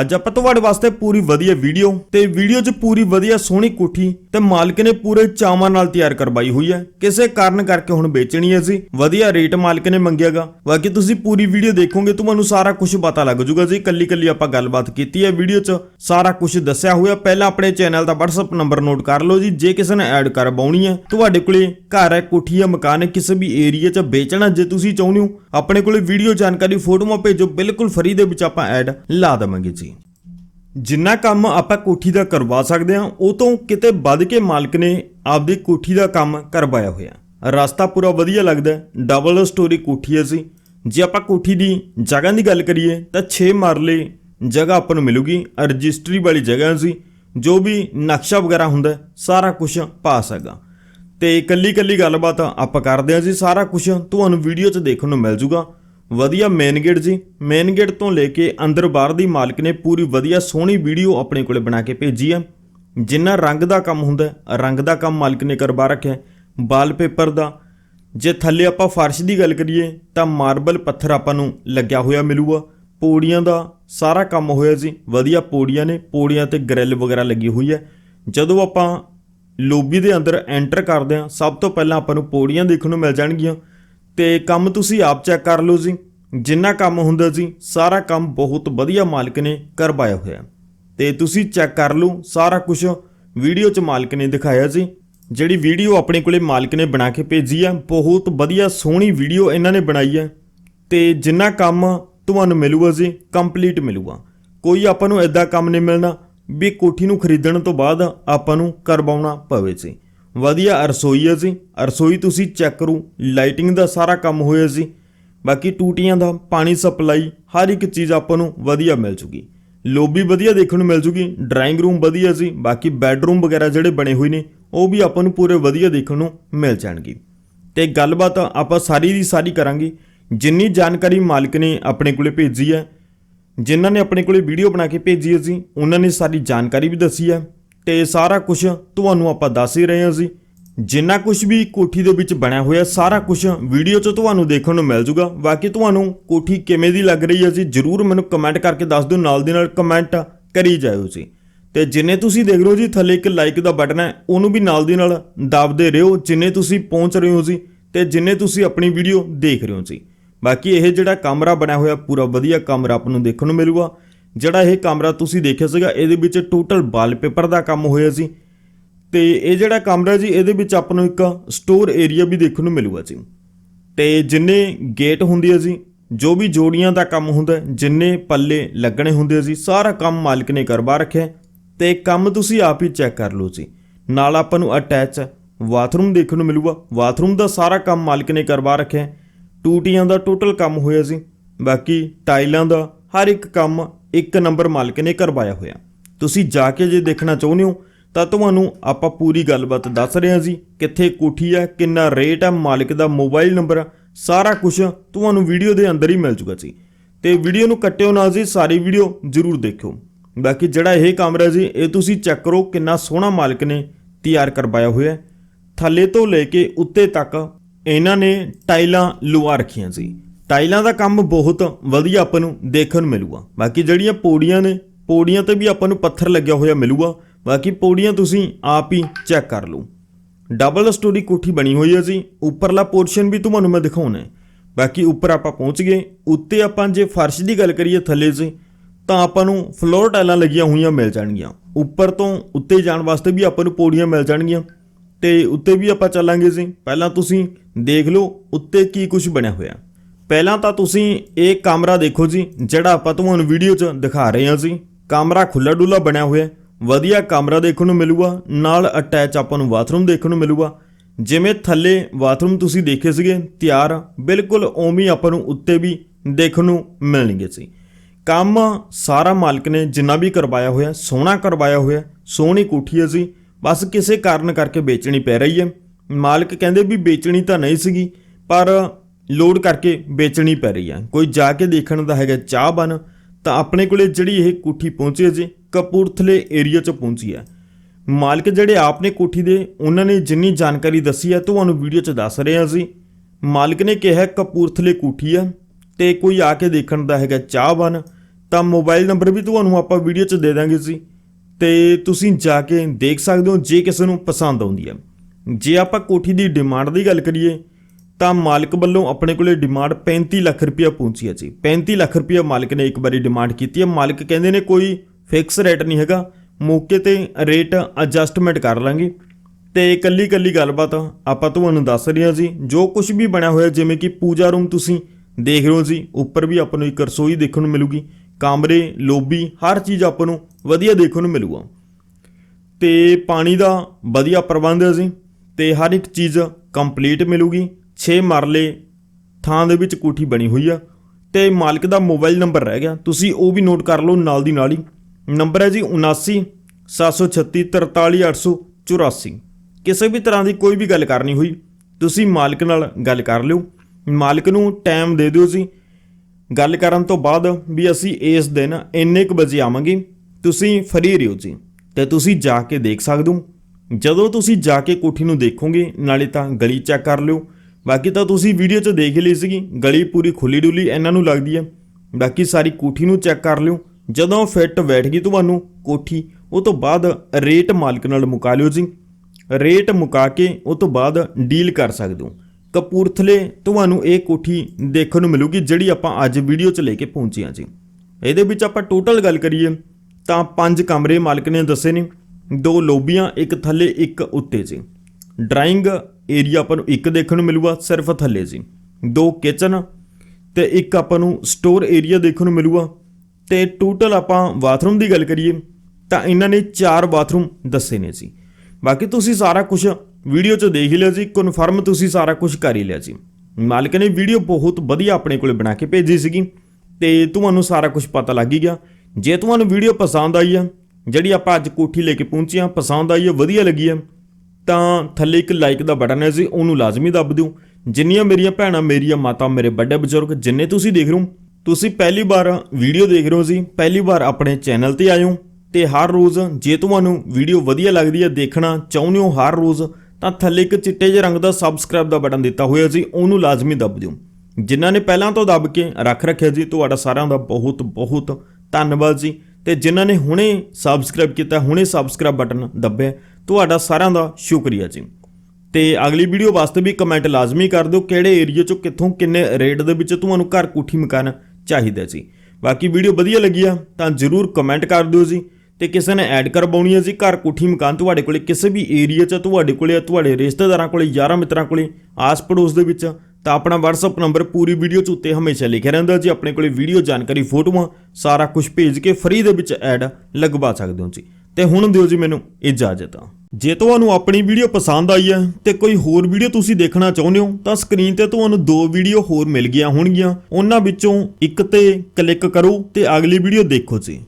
ਅੱਜ ਆਪਾਂ ਤੁਹਾਡੇ ਵਾਸਤੇ ਪੂਰੀ ਵਧੀਆ ਵੀਡੀਓ ਤੇ ਵੀਡੀਓ 'ਚ ਪੂਰੀ ਵਧੀਆ ਸੋਹਣੀ ਕੋਠੀ ਤੇ ਮਾਲਕ ਨੇ ਪੂਰੇ ਚਾਵਾਂ ਨਾਲ ਤਿਆਰ ਕਰਵਾਈ ਹੋਈ ਹੈ। ਕਿਸੇ ਕਾਰਨ ਕਰਕੇ ਹੁਣ ਵੇਚਣੀ ਹੈ ਸੀ ਵਧੀਆ ਰੇਟ ਮਾਲਕ ਨੇ ਮੰਗਿਆਗਾ। ਬਾਕੀ ਤੁਸੀਂ ਪੂਰੀ ਵੀਡੀਓ ਦੇਖੋਗੇ ਤੁਹਾਨੂੰ ਸਾਰਾ ਕੁਝ ਪਤਾ ਲੱਗ ਜਾਊਗਾ ਜੀ। ਕੱਲੀ ਕੱਲੀ ਆਪਾਂ ਗੱਲਬਾਤ ਕੀਤੀ ਹੈ ਵੀਡੀਓ 'ਚ। ਸਾਰਾ ਕੁਝ ਦੱਸਿਆ ਹੋਇਆ। ਪਹਿਲਾਂ ਆਪਣੇ ਚੈਨਲ ਦਾ WhatsApp ਨੰਬਰ ਨੋਟ ਕਰ ਲਓ ਜੀ। ਜੇ ਕਿਸੇ ਨੇ ਐਡ ਕਰਵਾਉਣੀ ਹੈ, ਤੁਹਾਡੇ ਕੋਲੇ ਘਰ ਹੈ, ਕੋਠੀ ਹੈ, ਮਕਾਨ ਹੈ, ਕਿਸੇ ਵੀ ਏਰੀਆ 'ਚ ਵੇਚਣਾ ਜੇ ਤੁਸੀਂ ਚਾਹੁੰਦੇ ਹੋ ਆਪਣੇ ਕੋਲੇ ਵੀਡੀਓ ਜਾਣਕਾਰੀ ਫੋਟੋਆਂ ਭੇਜੋ, ਬਿਲਕੁਲ ਫਰੀ ਦੇ ਵਿੱਚ ਆਪਾਂ ਐਡ ਲਾ ਦੇਵਾਂਗੇ ਜੀ। ਜਿੰਨਾ ਕੰਮ ਆਪਾਂ ਕੋਠੀ ਦਾ ਕਰਵਾ ਸਕਦੇ ਹਾਂ, ਉਹ ਤੋਂ ਕਿਤੇ ਵੱਧ ਕੇ ਮਾਲਕ ਨੇ ਆਪਦੀ ਕੋਠੀ ਦਾ ਕੰਮ ਕਰਵਾਇਆ ਹੋਇਆ। ਰਸਤਾ ਪੂਰਾ ਵਧੀਆ ਲੱਗਦਾ ਡਬਲ ਸਟੋਰੀ ਕੋਠੀ ਹੈ ਸੀ ਜੇ ਆਪਾਂ ਕੋਠੀ ਦੀ ਜਗ੍ਹਾ ਦੀ ਗੱਲ ਕਰੀਏ, ਤਾਂ 6 ਮਰਲੇ ਜਗ੍ਹਾ ਆਪਾਂ ਨੂੰ ਮਿਲੂਗੀ, ਰਜਿਸਟਰੀ ਵਾਲੀ ਜਗ੍ਹਾ ਸੀ ਜੋ ਵੀ ਨਕਸ਼ਾ ਵਗੈਰਾ ਹੁੰਦਾ, ਸਾਰਾ ਕੁਝ ਪਾਸ ਹੈਗਾ ਤੇ ਇਕੱਲੀ ਇਕੱਲੀ ਗੱਲਬਾਤ ਆਪਾਂ ਕਰਦੇ ਹਾਂ ਜੀ ਸਾਰਾ ਕੁਝ ਤੁਹਾਨੂੰ ਵੀਡੀਓ 'ਚ ਦੇਖਣ ਨੂੰ ਮਿਲ ਜੂਗਾ। ਵਧੀਆ ਮੇਨ ਗੇਟ ਜੀ। ਮੇਨ ਗੇਟ ਤੋਂ ਲੈ ਕੇ ਅੰਦਰ ਬਾਹਰ ਦੀ ਮਾਲਕ ਨੇ ਪੂਰੀ ਵਧੀਆ ਸੋਹਣੀ ਵੀਡੀਓ ਆਪਣੇ ਕੋਲੇ ਬਣਾ ਕੇ ਭੇਜੀ ਹੈ। ਜਿੰਨਾ ਰੰਗ ਦਾ ਕੰਮ ਹੁੰਦਾ ਰੰਗ ਦਾ ਕੰਮ ਮਾਲਕ ਨੇ ਕਰਵਾ ਰੱਖਿਆ ਵਾਲਪੇਪਰ ਦਾ। ਜੇ ਥੱਲੇ ਆਪਾਂ ਫਰਸ਼ ਦੀ ਗੱਲ ਕਰੀਏ, ਤਾਂ ਮਾਰਬਲ ਪੱਥਰ ਆਪਾਂ ਨੂੰ ਲੱਗਿਆ ਹੋਇਆ ਮਿਲੂਗਾ। ਪੌੜੀਆਂ ਦਾ ਸਾਰਾ ਕੰਮ ਹੋਇਆ ਜੀ। ਵਧੀਆ ਪੌੜੀਆਂ ਨੇ। ਪੌੜੀਆਂ ਤੇ ਗ੍ਰਿਲ ਵਗੈਰਾ ਲੱਗੀ ਹੋਈ ਹੈ। ਜਦੋਂ ਆਪਾਂ ਲੋਬੀ ਦੇ ਅੰਦਰ ਐਂਟਰ ਕਰਦੇ ਹਾਂ। ਸਭ ਤੋਂ ਪਹਿਲਾਂ ਆਪਾਂ ਨੂੰ ਪੌੜੀਆਂ ਦੇਖਣ ਨੂੰ ਮਿਲ ਜਾਣਗੀਆਂ। ਤੇ ਕੰਮ ਤੁਸੀਂ ਆਪ ਚੈੱਕ ਕਰ ਲਓ ਜੀ। ਜਿੰਨਾ ਕੰਮ ਹੁੰਦਾ ਜੀ, ਸਾਰਾ ਕੰਮ ਬਹੁਤ ਵਧੀਆ ਮਾਲਕ ਨੇ ਕਰਵਾਇਆ ਹੋਇਆ। ਤੇ ਤੁਸੀਂ ਚੈੱਕ ਕਰ ਲਓ, ਸਾਰਾ ਕੁਝ ਵੀਡੀਓ 'ਚ ਮਾਲਕ ਨੇ ਦਿਖਾਇਆ ਜੀ। ਜਿਹੜੀ ਵੀਡੀਓ ਆਪਣੇ ਕੋਲੇ ਮਾਲਕ ਨੇ ਬਣਾ ਕੇ ਭੇਜੀ ਆ, ਬਹੁਤ ਵਧੀਆ ਸੋਹਣੀ ਵੀਡੀਓ ਇਹਨਾਂ ਨੇ ਬਣਾਈ ਹੈ ਤੇ ਜਿੰਨਾ ਕੰਮ ਤੁਹਾਨੂੰ ਮਿਲੂਗਾ ਜੀ ਕੰਪਲੀਟ ਮਿਲੂਗਾ। ਕੋਈ ਆਪਾਂ ਨੂੰ ਐਦਾਂ ਕੰਮ ਨਹੀਂ ਮਿਲਣਾ। ਵੀ ਕੋਠੀ ਨੂੰ ਖਰੀਦਣ ਤੋਂ ਬਾਅਦ ਆਪਾਂ ਨੂੰ ਕਰਵਾਉਣਾ ਪਵੇ ਜੀ ਵਧੀਆ ਰਸੋਈ ਹੈ ਜੀ ਰਸੋਈ ਤੁਸੀਂ ਚੈੱਕ ਕਰੋ ਲਾਈਟਿੰਗ ਦਾ ਸਾਰਾ ਕੰਮ ਹੋਇਆ ਜੀ ਬਾਕੀ ਟੂਟੀਆਂ ਦਾ, ਪਾਣੀ ਸਪਲਾਈ ਹਰ ਇੱਕ ਚੀਜ਼ ਆਪਾਂ ਨੂੰ ਵਧੀਆ ਮਿਲ ਜੂਗੀ ਲੋਬੀ ਵਧੀਆ ਦੇਖਣ ਨੂੰ ਮਿਲ ਜੂਗੀ ਡਰਾਇੰਗ ਰੂਮ ਵਧੀਆ ਜੀ ਬਾਕੀ ਬੈੱਡਰੂਮ ਵਗੈਰਾ ਜਿਹੜੇ ਬਣੇ ਹੋਏ ਨੇ, ਉਹ ਵੀ ਆਪਾਂ ਨੂੰ ਪੂਰੇ ਵਧੀਆ ਦੇਖਣ ਨੂੰ ਮਿਲ ਜਾਣਗੇ। ਤੇ ਗੱਲਬਾਤ ਆਪਾਂ ਸਾਰੀ ਦੀ ਸਾਰੀ ਕਰਾਂਗੇ। ਜਿੰਨੀ ਜਾਣਕਾਰੀ ਮਾਲਕ ਨੇ ਆਪਣੇ ਕੋਲੇ ਭੇਜੀ ਹੈ ਜਿਨ੍ਹਾਂ ਨੇ ਆਪਣੇ ਕੋਲੇ ਵੀਡੀਓ ਬਣਾ ਕੇ ਭੇਜੀ ਅਸੀਂ ਉਹਨਾਂ ਨੇ ਸਾਰੀ ਜਾਣਕਾਰੀ ਵੀ ਦੱਸੀ ਹੈ ਤੇ ਸਾਰਾ ਕੁਝ ਤੁਹਾਨੂੰ ਆਪਾਂ ਦੱਸ ਹੀ ਰਹੇ ਹਾਂ ਜੀ। ਜਿੰਨਾ ਕੁਝ ਵੀ ਕੋਠੀ ਦੇ ਵਿੱਚ ਬਣਿਆ ਹੋਇਆ, ਸਾਰਾ ਕੁਝ ਵੀਡੀਓ 'ਚ ਤੁਹਾਨੂੰ ਦੇਖਣ ਨੂੰ ਮਿਲ ਜੂਗਾ। ਬਾਕੀ ਤੁਹਾਨੂੰ ਕੋਠੀ ਕਿਵੇਂ ਦੀ ਲੱਗ ਰਹੀ ਹੈ ਜੀ, ਜਰੂਰ ਮੈਨੂੰ ਕਮੈਂਟ ਕਰਕੇ ਦੱਸ ਦਿਓ, ਨਾਲ ਦੀ ਨਾਲ ਕਮੈਂਟ ਕਰੀ ਜਾਇਓ ਜੀ। ਤੇ ਜਿੰਨੇ ਤੁਸੀਂ ਦੇਖ ਰਹੇ ਹੋ ਜੀ, ਥੱਲੇ ਇੱਕ ਲਾਈਕ ਦਾ ਬਟਨ ਹੈ, ਉਹਨੂੰ ਵੀ ਨਾਲ ਦੀ ਨਾਲ ਦਬਦੇ ਰਹੋ, ਜਿੰਨੇ ਤੁਸੀਂ ਪਹੁੰਚ ਰਹੇ ਹੋ ਜੀ, ਤੇ ਜਿੰਨੇ ਤੁਸੀਂ ਆਪਣੀ ਵੀਡੀਓ ਦੇਖ ਰਹੇ ਹੋ ਜੀ। ਬਾਕੀ ਇਹ ਜਿਹੜਾ ਕਮਰਾ ਬਣਿਆ ਹੋਇਆ, ਪੂਰਾ ਵਧੀਆ ਕਮਰਾ ਆਪ ਨੂੰ ਦੇਖਣ ਨੂੰ ਮਿਲੂਗਾ। ਜਿਹੜਾ ਇਹ ਕਮਰਾ ਤੁਸੀਂ ਦੇਖਿਆ ਸੀਗਾ, ਇਹਦੇ ਵਿੱਚ ਟੋਟਲ ਵਾਲਪੇਪਰ ਦਾ ਕੰਮ ਹੋਇਆ ਸੀ। ਤੇ ਇਹ ਜਿਹੜਾ ਕਮਰਾ ਜੀ, ਇਹਦੇ ਵਿੱਚ ਆਪਾਂ ਨੂੰ ਇੱਕ ਸਟੋਰ ਏਰੀਆ ਵੀ ਦੇਖਣ ਨੂੰ ਮਿਲੂਗਾ ਜੀ। ਤੇ ਜਿੰਨੇ ਗੇਟ ਹੁੰਦੇ ਆ ਜੀ, ਜੋ ਵੀ ਜੋੜੀਆਂ ਦਾ ਕੰਮ ਹੁੰਦਾ, ਜਿੰਨੇ ਪੱਲੇ ਲੱਗਣੇ ਹੁੰਦੇ ਸੀ ਸਾਰਾ ਕੰਮ ਮਾਲਕ ਨੇ ਕਰਵਾ ਰੱਖਿਆ। ਹੈ ਤੇ ਕੰਮ ਤੁਸੀਂ ਆਪ ਹੀ ਚੈੱਕ ਕਰ ਲਓ ਜੀ। ਨਾਲ ਆਪਾਂ ਨੂੰ ਅਟੈਚ ਬਾਥਰੂਮ ਦੇਖਣ ਨੂੰ ਮਿਲੂਗਾ। ਬਾਥਰੂਮ ਦਾ ਸਾਰਾ ਕੰਮ ਮਾਲਕ ਨੇ ਕਰਵਾ ਰੱਖਿਆ। ਟੂਟੀਆਂ ਦਾ ਟੋਟਲ ਕੰਮ ਹੋਇਆ ਸੀ। ਬਾਕੀ ਟਾਈਲਾਂ ਦਾ ਹਰ ਇੱਕ ਕੰਮ ਇੱਕ ਨੰਬਰ ਮਾਲਕ ਨੇ ਕਰਵਾਇਆ ਹੋਇਆ। ਤੁਸੀਂ ਜਾ ਕੇ ਜੇ ਦੇਖਣਾ ਚਾਹੁੰਦੇ ਹੋ, ਤਾਂ ਤੁਹਾਨੂੰ ਆਪਾਂ ਪੂਰੀ ਗੱਲਬਾਤ ਦੱਸ ਰਹੇ ਹਾਂ ਜੀ, ਕਿੱਥੇ ਕੋਠੀ ਹੈ ਕਿੰਨਾ ਰੇਟ ਆ, ਮਾਲਕ ਦਾ ਮੋਬਾਈਲ ਨੰਬਰ ਸਾਰਾ ਕੁਝ ਤੁਹਾਨੂੰ ਵੀਡੀਓ ਦੇ ਅੰਦਰ ਹੀ ਮਿਲ ਚੁੱਕਾ ਸੀ ਤੇ ਵੀਡੀਓ ਨੂੰ ਕੱਟਿਓ ਨਾ ਜੀ, ਸਾਰੀ ਵੀਡੀਓ ਜ਼ਰੂਰ ਦੇਖਿਓ। ਬਾਕੀ ਜਿਹੜਾ ਇਹ ਕਮਰਾ ਜੀ, ਇਹ ਤੁਸੀਂ ਚੈੱਕ ਕਰੋ ਕਿੰਨਾ ਸੋਹਣਾ ਮਾਲਕ ਨੇ ਤਿਆਰ ਕਰਵਾਇਆ ਹੋਇਆ। ਥੱਲੇ ਤੋਂ ਲੈ ਕੇ ਉੱਤੇ ਤੱਕ ਇਹਨਾਂ ਨੇ ਟਾਈਲਾਂ ਲੁਆ ਰੱਖੀਆਂ ਸੀ। ਟਾਈਲਾਂ ਦਾ ਕੰਮ ਬਹੁਤ ਵਧੀਆ ਆਪਾਂ ਨੂੰ ਦੇਖਣ ਨੂੰ ਮਿਲੂਗਾ। ਬਾਕੀ ਜਿਹੜੀਆਂ ਪੌੜੀਆਂ ਨੇ, ਪੌੜੀਆਂ ਤੇ ਵੀ ਆਪਾਂ ਨੂੰ ਪੱਥਰ ਲੱਗਿਆ ਹੋਇਆ ਮਿਲੂਗਾ। ਬਾਕੀ ਪੌੜੀਆਂ ਤੁਸੀਂ ਆਪ ਹੀ ਚੈੱਕ ਕਰ ਲਓ। ਡਬਲ ਸਟੋਰੀ ਕੋਠੀ ਬਣੀ ਹੋਈ ਹੈ ਜੀ। ਉੱਪਰਲਾ ਪੋਰਸ਼ਨ ਵੀ ਤੁਹਾਨੂੰ ਮੈਂ ਦਿਖਾਉਣਾ ਹੈ। ਬਾਕੀ ਉੱਪਰ ਆਪਾਂ ਪਹੁੰਚ ਗਏ। ਉੱਤੇ ਆਪਾਂ ਜੇ ਫਰਸ਼ ਦੀ ਗੱਲ ਕਰੀਏ ਥੱਲੇ ਸੀ ਤਾਂ ਆਪਾਂ ਨੂੰ ਫਲੋਰ ਟਾਈਲਾਂ ਲੱਗੀਆਂ ਹੋਈਆਂ ਮਿਲ ਜਾਣਗੀਆਂ। ਉੱਪਰ ਤੋਂ ਉੱਤੇ ਜਾਣ ਵਾਸਤੇ ਵੀ ਆਪਾਂ ਨੂੰ ਪੌੜੀਆਂ ਮਿਲ ਜਾਣਗੀਆਂ। ਤੇ ਉੱਤੇ ਵੀ ਆਪਾਂ ਚੱਲਾਂਗੇ ਜੀ। ਪਹਿਲਾਂ ਤੁਸੀਂ ਦੇਖ ਲਓ ਉੱਤੇ ਕੀ ਕੁਝ ਬਣਿਆ ਹੋਇਆ। ਪਹਿਲਾਂ ਤਾਂ ਤੁਸੀਂ ਇਹ ਕਮਰਾ ਦੇਖੋ ਜੀ, ਜਿਹੜਾ ਆਪਾਂ ਤੁਹਾਨੂੰ ਵੀਡੀਓ 'ਚ ਦਿਖਾ ਰਹੇ ਹਾਂ ਜੀ। ਕਮਰਾ ਖੁੱਲਾ ਡੁੱਲਾ ਬਣਿਆ ਹੋਇਆ। ਵਧੀਆ ਕਮਰਾ ਦੇਖਣ ਨੂੰ ਮਿਲੂਗਾ। ਨਾਲ ਅਟੈਚ ਆਪਾਂ ਨੂੰ ਬਾਥਰੂਮ ਦੇਖਣ ਨੂੰ ਮਿਲੂਗਾ। ਜਿਵੇਂ ਥੱਲੇ ਬਾਥਰੂਮ ਤੁਸੀਂ ਦੇਖੇ ਸੀਗੇ, ਤਿਆਰ ਬਿਲਕੁਲ ਉਵੇਂ ਆਪਾਂ ਨੂੰ ਉੱਤੇ ਵੀ ਦੇਖਣ ਨੂੰ ਮਿਲਣਗੇ ਸੀ ਕੰਮ ਸਾਰਾ ਮਾਲਕ ਨੇ ਜਿੰਨਾ ਵੀ ਕਰਵਾਇਆ ਹੋਇਆ, ਸੋਹਣਾ ਕਰਵਾਇਆ ਹੋਇਆ, ਸੋਹਣੀ ਕੋਠੀ ਹੈ ਜੀ। ਬਸ ਕਿਸੇ ਕਾਰਨ ਕਰਕੇ ਵੇਚਣੀ ਪੈ ਰਹੀ ਹੈ। ਮਾਲਕ ਕਹਿੰਦੇ ਵੀ ਵੇਚਣੀ ਤਾਂ ਨਹੀਂ ਸੀਗੀ, ਪਰ ਲੋਡ ਕਰਕੇ ਵੇਚਣੀ ਪੈ ਰਹੀ ਹੈ। ਕੋਈ ਜਾ ਕੇ ਦੇਖਣ ਦਾ ਹੈਗਾ ਚਾਹ ਬਨ, ਤਾਂ ਆਪਣੇ ਕੋਲੇ ਜਿਹੜੀ ਇਹ ਕੋਠੀ ਪਹੁੰਚੀ ਹੈ ਜੀ, ਕਪੂਰਥਲੇ ਏਰੀਆ 'ਚ ਪਹੁੰਚੀ ਹੈ। ਮਾਲਕ ਜਿਹੜੇ ਆਪ ਨੇ ਕੋਠੀ ਦੇ, ਉਹਨਾਂ ਨੇ ਜਿੰਨੀ ਜਾਣਕਾਰੀ ਦੱਸੀ ਹੈ ਤੁਹਾਨੂੰ ਵੀਡੀਓ 'ਚ ਦੱਸ ਰਹੇ ਹਾਂ ਜੀ। ਮਾਲਕ ਨੇ ਕਿਹਾ ਕਪੂਰਥਲੇ ਕੋਠੀ ਆ ਤੇ ਕੋਈ ਆ ਕੇ ਦੇਖਣ ਦਾ ਹੈਗਾ ਚਾਹ ਚਾਹਵਾਨ ਤਾਂ ਮੋਬਾਈਲ ਨੰਬਰ ਵੀ ਤੁਹਾਨੂੰ ਆਪਾਂ ਵੀਡੀਓ 'ਚ ਦੇ ਦਾਂਗੇ ਜੀ। ਤੇ ਤੁਸੀਂ ਜਾ ਕੇ ਦੇਖ ਸਕਦੇ ਹੋ, ਜੇ ਕਿਸੇ ਨੂੰ ਪਸੰਦ ਆਉਂਦੀ ਹੈ। ਜੇ ਆਪਾਂ ਕੋਠੀ ਦੀ ਡਿਮਾਂਡ ਦੀ ਗੱਲ ਕਰੀਏ, ਤਾਂ ਮਾਲਕ ਵੱਲੋਂ ਆਪਣੇ ਕੋਲੇ ਡਿਮਾਂਡ 35 ਲੱਖ ਰੁਪਇਆ ਪਹੁੰਚੀ ਹੈ ਜੀ। 35 ਲੱਖ ਰੁਪਇਆ ਮਾਲਕ ਨੇ ਇੱਕ ਵਾਰੀ ਡਿਮਾਂਡ ਕੀਤੀ ਹੈ। ਮਾਲਕ ਕਹਿੰਦੇ ਨੇ ਕੋਈ ਫਿਕਸ ਰੇਟ ਨਹੀਂ ਹੈਗਾ, ਮੌਕੇ ਤੇ ਰੇਟ ਐਡਜਸਟਮੈਂਟ ਕਰ ਲਾਂਗੇ। ਤੇ ਇਕੱਲੀ ਇਕੱਲੀ ਗੱਲਬਾਤ ਆਪਾਂ ਤੁਹਾਨੂੰ ਦੱਸ ਰਹੇ ਹਾਂ ਜੀ। ਜੋ ਕੁਝ ਵੀ ਬਣਿਆ ਹੋਇਆ, ਜਿਵੇਂ ਕਿ ਪੂਜਾ ਰੂਮ ਤੁਸੀਂ ਦੇਖ ਰਹੇ ਹੋ ਜੀ, ਉੱਪਰ ਵੀ ਆਪਾਂ ਨੂੰ ਇੱਕ ਰਸੋਈ ਦੇਖਣ ਨੂੰ ਮਿਲੂਗੀ। ਕਮਰੇ ਲੋਬੀ, ਹਰ ਚੀਜ਼ ਆਪਾਂ ਨੂੰ ਵਧੀਆ ਦੇਖਣ ਨੂੰ ਮਿਲੂਗਾ। ਤੇ ਪਾਣੀ ਦਾ ਵਧੀਆ ਪ੍ਰਬੰਧ ਹੈ ਜੀ, ਤੇ ਹਰ ਇੱਕ ਚੀਜ਼ ਕੰਪਲੀਟ ਮਿਲੂਗੀ। 6 ਮਰਲੇ ਥਾਂ ਦੇ ਵਿੱਚ ਕੋਠੀ ਬਣੀ ਹੋਈ ਆ, ਤੇ ਮਾਲਕ ਦਾ ਮੋਬਾਈਲ ਨੰਬਰ ਰਹਿ ਗਿਆ। ਤੁਸੀਂ ਉਹ ਵੀ ਨੋਟ ਕਰ ਲਓ ਨਾਲ ਦੀ ਨਾਲ ਹੀ। ਨੰਬਰ ਹੈ ਜੀ 79 736 43884 ਕਿਸੇ ਵੀ ਤਰ੍ਹਾਂ ਦੀ ਕੋਈ ਵੀ ਗੱਲ ਕਰਨੀ ਹੋਈ, ਤੁਸੀਂ ਮਾਲਕ ਨਾਲ ਗੱਲ ਕਰ ਲਿਓ। ਮਾਲਕ ਨੂੰ ਟਾਈਮ ਦੇ ਦਿਓ ਜੀ। ਗੱਲ ਕਰਨ ਤੋਂ ਬਾਅਦ ਵੀ ਅਸੀਂ ਇਸ ਦਿਨ ਇੰਨੇ ਕੁ ਵਜੇ ਆਵਾਂਗੇ, ਤੁਸੀਂ ਫਰੀ ਰਹੋ ਜੀ, ਤੇ ਤੁਸੀਂ ਜਾ ਕੇ ਦੇਖ ਸਕਦੇ ਹੋ। ਜਦੋਂ ਤੁਸੀਂ ਜਾ ਕੇ ਕੋਠੀ ਨੂੰ ਦੇਖੋਗੇ, ਨਾਲੇ ਤਾਂ ਗਲੀ ਚੈੱਕ ਕਰ ਲਿਓ। ਬਾਕੀ ਤਾਂ ਤੁਸੀਂ ਵੀਡੀਓ 'ਚ ਦੇਖ ਲਈ ਸੀਗੀ, ਗਲੀ ਪੂਰੀ ਖੁੱਲੀ ਡੁੱਲੀ ਇਹਨਾਂ ਨੂੰ ਲੱਗਦੀ ਹੈ। ਬਾਕੀ ਸਾਰੀ ਕੋਠੀ ਨੂੰ ਚੈੱਕ ਕਰ ਲਿਓ। ਜਦੋਂ ਫਿੱਟ ਬੈਠ ਗਈ ਤੁਹਾਨੂੰ ਕੋਠੀ, ਉਹ ਤੋਂ ਬਾਅਦ ਰੇਟ ਮਾਲਕ ਨਾਲ ਮੁਕਾ ਲਿਓ ਜੀ। ਰੇਟ ਮੁਕਾ ਕੇ ਉਹ ਤੋਂ ਬਾਅਦ ਡੀਲ ਕਰ ਸਕਦੇ ਹੋ। ਕਪੂਰਥਲੇ ਤੁਹਾਨੂੰ ਇਹ ਕੋਠੀ ਦੇਖਣ ਨੂੰ ਮਿਲੂਗੀ, ਜਿਹੜੀ ਆਪਾਂ ਅੱਜ ਵੀਡੀਓ 'ਚ ਲੈ ਕੇ ਪਹੁੰਚੇ ਹਾਂ ਜੀ। ਇਹਦੇ ਵਿੱਚ ਆਪਾਂ ਟੋਟਲ ਗੱਲ ਕਰੀਏ, ਤਾਂ ਪੰਜ ਕਮਰੇ ਮਾਲਕ ਨੇ ਦੱਸੇ ਨੇ, ਦੋ ਲੋਬੀਆਂ, ਇੱਕ ਥੱਲੇ, ਇੱਕ ਉੱਤੇ ਜੀ। ਡਰਾਇੰਗ ਏਰੀਆ ਆਪਾਂ ਨੂੰ ਇੱਕ ਦੇਖਣ ਨੂੰ ਮਿਲੂਗਾ, ਸਿਰਫ ਥੱਲੇ ਜੀ। ਦੋ ਕਿਚਨ ਤੇ ਇੱਕ ਆਪਾਂ ਨੂੰ ਸਟੋਰ ਏਰੀਆ ਦੇਖਣ ਨੂੰ ਮਿਲੂਗਾ। ਤੇ ਟੋਟਲ ਆਪਾਂ ਬਾਥਰੂਮ ਦੀ ਗੱਲ ਕਰੀਏ, ਤਾਂ ਇਹਨਾਂ ਨੇ ਚਾਰ ਬਾਥਰੂਮ ਦੱਸੇ ਨੇ ਜੀ। ਬਾਕੀ ਤੁਸੀਂ ਸਾਰਾ ਕੁਝ ਵੀਡੀਓ 'ਚ ਦੇਖ ਹੀ ਲਿਆ ਜੀ ਕਨਫਰਮ ਤੁਸੀਂ ਸਾਰਾ ਕੁਝ ਕਰ ਹੀ ਲਿਆ ਜੀ। ਮਾਲਕ ਨੇ ਵੀਡੀਓ ਬਹੁਤ ਵਧੀਆ ਆਪਣੇ ਕੋਲ ਬਣਾ ਕੇ ਭੇਜੀ ਸੀਗੀ, ਤੇ ਤੁਹਾਨੂੰ ਸਾਰਾ ਕੁਝ ਪਤਾ ਲੱਗ ਹੀ ਗਿਆ। ਜੇ ਤੁਹਾਨੂੰ ਵੀਡੀਓ ਪਸੰਦ ਆਈ ਆ, ਜਿਹੜੀ ਆਪਾਂ ਅੱਜ ਕੋਠੀ ਲੈ ਕੇ ਪਹੁੰਚੇ ਆ, ਪਸੰਦ ਆਈ ਹੈ ਵਧੀਆ ਲੱਗੀ ਆ, ਤਾਂ ਥੱਲੇ ਇੱਕ ਲਾਈਕ ਦਾ ਬਟਨ ਹੈ ਜੀ, ਉਹਨੂੰ ਲਾਜ਼ਮੀ ਦੱਬ ਦਿਓ। ਜਿੰਨੀਆਂ ਮੇਰੀਆਂ ਭੈਣਾਂ, ਮੇਰੀਆਂ ਮਾਤਾ, ਮੇਰੇ ਵੱਡੇ ਬਜ਼ੁਰਗ, ਜਿੰਨੇ ਤੁਸੀਂ ਦੇਖ ਰਹੇ ਹੋ, ਤੁਸੀਂ ਪਹਿਲੀ ਵਾਰ ਵੀਡੀਓ ਦੇਖ ਰਹੇ ਹੋ ਜੀ, ਪਹਿਲੀ ਵਾਰ ਆਪਣੇ ਚੈਨਲ ਤੇ ਆਏ ਹੋ, ਤੇ ਹਰ ਰੋਜ਼ ਜੇ ਤੁਹਾਨੂੰ ਵੀਡੀਓ ਵਧੀਆ ਲੱਗਦੀ ਹੈ ਦੇਖਣਾ ਚਾਹੁੰਦੇ ਹੋ, ਹਰ ਰੋਜ਼ ਤਾਂ ਥੱਲੇ ਇੱਕ ਚਿੱਟੇ ਜਿਹੇ ਰੰਗ ਦਾ ਸਬਸਕ੍ਰਾਈਬ ਦਾ ਬਟਨ ਦਿੱਤਾ ਹੋਇਆ ਜੀ ਉਹਨੂੰ ਲਾਜ਼ਮੀ ਦੱਬ ਦਿਓ। ਜਿਨ੍ਹਾਂ ਨੇ ਪਹਿਲਾਂ ਤੋਂ ਦੱਬ ਕੇ ਰੱਖ ਰੱਖਿਆ ਜੀ ਤੁਹਾਡਾ ਸਾਰਿਆਂ ਦਾ ਬਹੁਤ ਬਹੁਤ ਧੰਨਵਾਦ ਜੀ। ਤੇ ਜਿਨ੍ਹਾਂ ਨੇ ਹੁਣੇ ਸਬਸਕ੍ਰਾਈਬ ਕੀਤਾ, ਹੁਣੇ ਸਬਸਕ੍ਰਾਈਬ ਬਟਨ ਦੱਬਿਆ, ਤੁਹਾਡਾ ਸਾਰਿਆਂ ਦਾ ਸ਼ੁਕਰੀਆ ਜੀ। ਤੇ ਅਗਲੀ ਵੀਡੀਓ ਵਾਸਤੇ ਵੀ ਕਮੈਂਟ ਲਾਜ਼ਮੀ ਕਰ ਦਿਓ, ਕਿਹੜੇ ਏਰੀਆ ਚੋਂ ਕਿੱਥੋਂ ਕਿੰਨੇ ਰੇਟ ਦੇ ਵਿੱਚ ਤੁਹਾਨੂੰ ਘਰ ਕੋਠੀ ਮਕਾਨ ਚਾਹੀਦਾ ਜੀ। ਬਾਕੀ ਵੀਡੀਓ ਵਧੀਆ ਲੱਗੀ ਆ, ਤਾਂ ਜਰੂਰ ਕਮੈਂਟ ਕਰ ਦਿਓ ਜੀ। ਤੇ ਕਿਸੇ ਨੇ ਐਡ ਕਰਵਾਉਣੀ ਹੈ ਜੀ, ਘਰ, ਕੋਠੀ, ਮਕਾਨ ਤੁਹਾਡੇ ਕੋਲੇ, ਕਿਸੇ ਵੀ ਏਰੀਆ 'ਚ ਤੁਹਾਡੇ ਕੋਲੇ, ਤੁਹਾਡੇ ਰਿਸ਼ਤੇਦਾਰਾਂ ਕੋਲੇ, ਯਾਰਾਂ ਮਿੱਤਰਾਂ ਕੋਲੇ ਆਸ ਪੜੋਸ ਦੇ ਵਿੱਚ, ਤਾਂ ਆਪਣਾ WhatsApp ਨੰਬਰ ਪੂਰੀ ਵੀਡੀਓ 'ਚ ਉੱਤੇ ਹਮੇਸ਼ਾ ਲਿਖਿਆ ਰਹਿੰਦਾ ਜੀ। ਆਪਣੇ ਕੋਲੇ ਵੀਡੀਓ ਜਾਣਕਾਰੀ, ਫੋਟੋਆਂ, ਸਾਰਾ ਕੁਝ ਭੇਜ ਕੇ ਫ੍ਰੀ ਦੇ ਵਿੱਚ ਐਡ ਲਗਵਾ ਸਕਦੇ ਹੋ ਜੀ। ਤੇ ਹੁਣ ਦਿਓ ਜੀ ਮੈਨੂੰ ਇਜਾਜ਼ਤ। ਜੇ ਤੁਹਾਨੂੰ ਆਪਣੀ ਵੀਡੀਓ ਪਸੰਦ ਆਈ ਹੈ ਤੇ ਕੋਈ ਹੋਰ ਵੀਡੀਓ ਤੁਸੀਂ ਦੇਖਣਾ ਚਾਹੁੰਦੇ ਹੋ, ਤਾਂ ਸਕਰੀਨ ਤੇ ਤੁਹਾਨੂੰ ਦੋ ਵੀਡੀਓ ਹੋਰ ਮਿਲ ਗਈਆਂ ਹੋਣਗੀਆਂ। ਉਹਨਾਂ ਵਿੱਚੋਂ ਇੱਕ ਤੇ ਕਲਿੱਕ ਕਰੋ ਤੇ ਅਗਲੀ ਵੀਡੀਓ ਦੇਖੋ ਜੀ।